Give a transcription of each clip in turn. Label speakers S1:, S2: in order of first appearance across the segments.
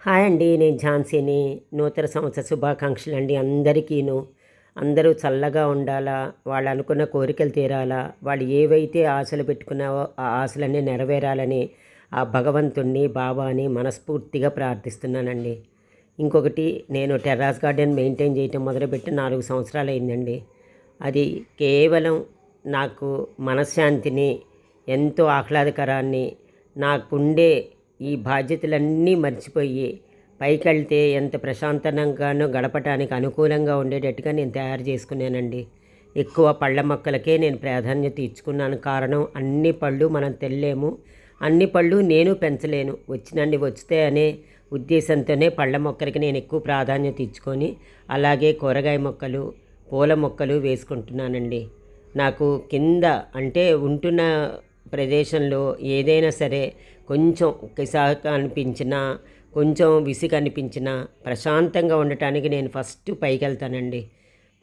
S1: Hi అండి నేను ఝాన్సీని. నూతన సంవత్సర శుభాకాంక్షలు అండి అందరికీను. అందరూ చల్లగా ఉండాలా? వాళ్ళు అనుకున్న కోరికలు తీరాలా? వాళ్ళు ఏవైతే ఆశలు పెట్టుకున్నావో ఆ ఆశలన్నీ నెరవేరాలని ఆ భగవంతుణ్ణి బాబాని మనస్ఫూర్తిగా ప్రార్థిస్తున్నానండి. ఇంకొకటి నేను టెర్రాస్ గార్డెన్ మెయింటైన్ చేయటం మొదలుపెట్టి నాలుగు సంవత్సరాలు అయిందండి. అది కేవలం నాకు మనశ్శాంతిని ఎంతో ఆహ్లాదకరాన్ని నాకుండే ఈ బాధ్యతలన్నీ మర్చిపోయి పైకెళ్తే ఎంత ప్రశాంతంగానో గడపటానికి అనుకూలంగా ఉండేటట్టుగా నేను తయారు చేసుకున్నానండి. ఎక్కువ పళ్ళ మొక్కలకే నేను ప్రాధాన్యత ఇచ్చుకున్నాను. కారణం అన్ని పళ్ళు మనం తెల్లేము. అన్ని పళ్ళు నేను పెంచలేను. వచ్చినండి వచ్చితే అనే ఉద్దేశంతోనే పళ్ళ మొక్కలకి నేను ఎక్కువ ప్రాధాన్యత ఇచ్చుకొని అలాగే కూరగాయ మొక్కలు పూల మొక్కలు వేసుకుంటున్నానండి. నాకు కింద అంటే ఉంటున్న ప్రదేశంలో ఏదైనా సరే కొంచెం కిసాక అనిపించినా కొంచెం విసిగ అనిపించినా ప్రశాంతంగా ఉండటానికి నేను ఫస్ట్ పైకి వెళ్తానండి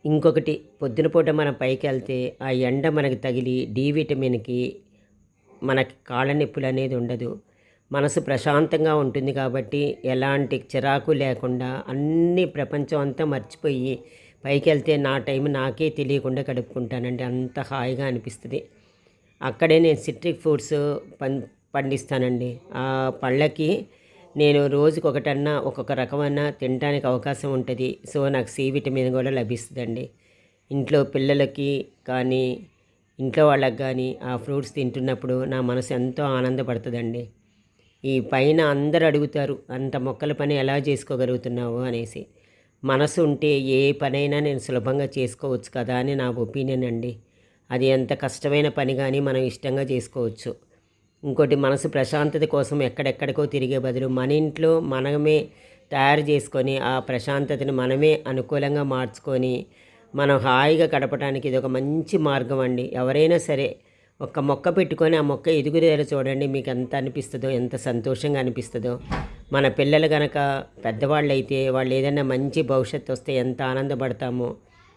S1: ఇంకొకటి పొద్దున పూట మనం పైకి వెళ్తే ఆ ఎండ మనకి తగిలి డి విటమిన్కి మనకి కాళ్ళ నొప్పులు అనేది ఉండదు. మనసు ప్రశాంతంగా ఉంటుంది కాబట్టి ఎలాంటి చిరాకు లేకుండా అన్ని ప్రపంచం అంతా మర్చిపోయి పైకి వెళ్తే నా టైం నాకే తెలియకుండా గడుపుకుంటానండి. అంత హాయిగా అనిపిస్తుంది. అక్కడే నేను సిట్రిక్ ఫ్రూట్స్ పం పండిస్తానండి. ఆ పళ్ళకి నేను రోజుకి ఒకటన్నా ఒక్కొక్క రకమైన తినడానికి అవకాశం ఉంటుంది. సో నాకు సి విటమిన్ కూడా లభిస్తుందండి. ఇంట్లో పిల్లలకి కానీ ఇంట్లో వాళ్ళకి కానీ ఆ ఫ్రూట్స్ తింటున్నప్పుడు నా మనసు ఎంతో ఆనందపడుతుందండి. ఈ పైన అందరు అడుగుతారు అంత మొక్కల పని ఎలా చేసుకోగలుగుతున్నావు? అనేసి. మనసు ఉంటే ఏ పనైనా నేను సులభంగా చేసుకోవచ్చు కదా అని నా ఒపీనియన్ అండి. అది ఎంత కష్టమైన పని కానీ మనం ఇష్టంగా చేసుకోవచ్చు. ఇంకోటి మనసు ప్రశాంతత కోసం ఎక్కడెక్కడికో తిరిగే బదులు మన ఇంట్లో మనమే తయారు చేసుకొని ఆ ప్రశాంతతను మనమే అనుకూలంగా మార్చుకొని మనం హాయిగా గడపడానికి ఇది ఒక మంచి మార్గం అండి. ఎవరైనా సరే ఒక మొక్క పెట్టుకొని ఆ మొక్క ఎదుగుదల చూడండి మీకు ఎంత అనిపిస్తుందో ఎంత సంతోషంగా అనిపిస్తుందో. మన పిల్లలు కనుక పెద్దవాళ్ళు అయితే వాళ్ళు ఏదైనా మంచి భవిష్యత్తు వస్తే ఎంత ఆనందపడతామో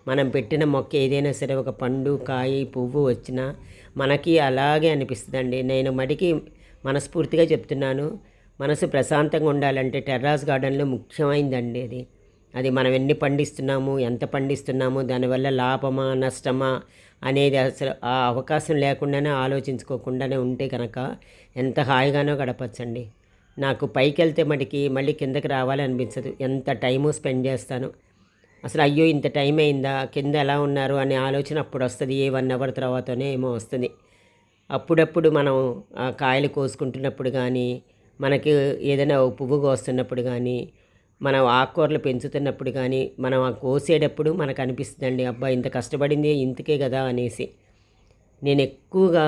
S1: మనం పెట్టిన మొక్క ఏదైనా సరే ఒక పండు కాయ పువ్వు వచ్చినా మనకి అలాగే అనిపిస్తుందండి. నేను మడికి మనస్ఫూర్తిగా చెప్తున్నాను. మనసు ప్రశాంతంగా ఉండాలంటే టెర్రాస్ గార్డెన్లో ముఖ్యమైందండి అది. అది మనం ఎన్ని పండిస్తున్నాము ఎంత పండిస్తున్నాము దానివల్ల లాభమా నష్టమా అనేది అసలు ఆ అవకాశం లేకుండానే ఆలోచించుకోకుండానే ఉంటే కనుక ఎంత హాయిగానో గడపచ్చండి. నాకు పైకి వెళ్తే మటుకి మళ్ళీ కిందకి రావాలనిపించదు. ఎంత టైము స్పెండ్ చేస్తాను. అసలు అయ్యో ఇంత టైం అయిందా? కింద ఎలా ఉన్నారు? అనే ఆలోచన అప్పుడు వస్తుంది. ఏ వన్ అవర్ తర్వాతనే ఏమో వస్తుంది. అప్పుడప్పుడు మనం ఆ కాయలు కోసుకుంటున్నప్పుడు కానీ మనకి ఏదైనా పువ్వు కోస్తున్నప్పుడు కానీ మనం ఆకుకూరలు పెంచుతున్నప్పుడు కానీ మనం ఆ కోసేటప్పుడు మనకు అనిపిస్తుందండి అబ్బా ఇంత కష్టపడింది ఇంతకే కదా అనేసి. నేను ఎక్కువగా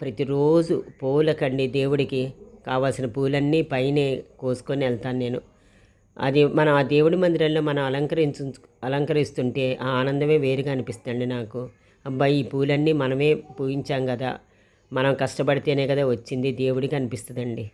S1: ప్రతిరోజు పూలకండి దేవుడికి కావాల్సిన పూలన్నీ పైనే కోసుకొని వెళ్తాను నేను. అది మనం ఆ దేవుడి మందిరంలో మనం అలంకరించు అలంకరిస్తుంటే ఆ ఆనందమే వేరుగా అనిపిస్తుంది నాకు. అబ్బాయి ఈ పూలన్నీ మనమే పూయించాం కదా. మనం కష్టపడితేనే కదా వచ్చింది దేవుడికి అనిపిస్తుందండి.